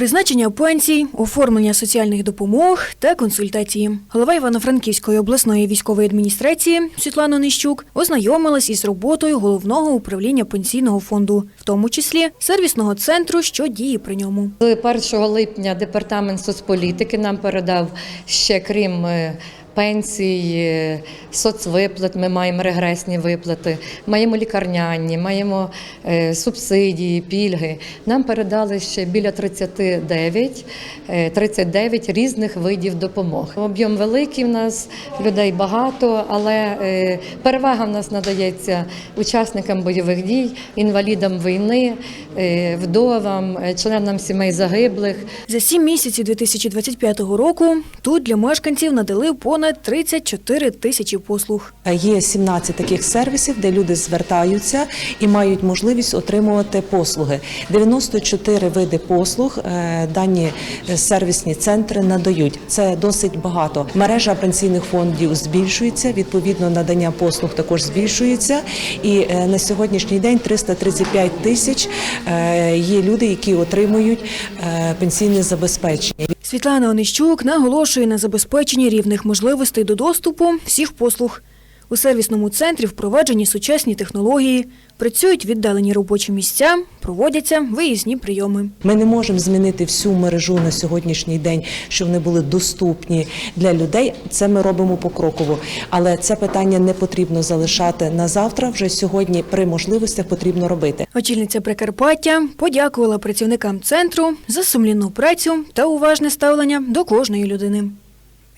Призначення пенсій, оформлення соціальних допомог та консультації. Голова Івано-Франківської обласної військової адміністрації Світлана Нищук ознайомилась із роботою головного управління пенсійного фонду, в тому числі сервісного центру, що діє при ньому. З 1 липня департамент соцполітики нам передав ще крім е, пенсій, е, соцвиплат. Ми маємо регресні виплати, маємо лікарняні, маємо е, субсидії, пільги. Нам передали ще біля 39, е, 39 різних видів допомог. Об'єм великий в нас, людей багато, але е, перевага в нас надається учасникам бойових дій, інвалідам війни, е, вдовам, е, членам сімей загиблих. За сім місяців 2025 року тут для мешканців надали понад 34 тисячі послуг. Є 17 таких сервісів, де люди звертаються і мають можливість отримувати послуги. 94 види послуг е, дані сервісні центри надають. Це досить багато. Мережа пенсійних фондів збільшується. Відповідно, надання послуг також збільшується. І е, на сьогоднішній день 335 тисяч е, є люди, які отримують е, пенсійне забезпечення. Світлана Онищук наголошує на забезпеченні рівних можливостей до доступу всіх послуг. У сервісному центрі впроваджені сучасні технології, працюють віддалені робочі місця, проводяться виїзні прийоми. Ми не можемо змінити всю мережу на сьогоднішній день, щоб вони були доступні для людей. Це ми робимо покроково. Але це питання не потрібно залишати на завтра. Вже сьогодні при можливостях потрібно робити. Очільниця Прикарпаття подякувала працівникам центру за сумлінну працю та уважне ставлення до кожної людини.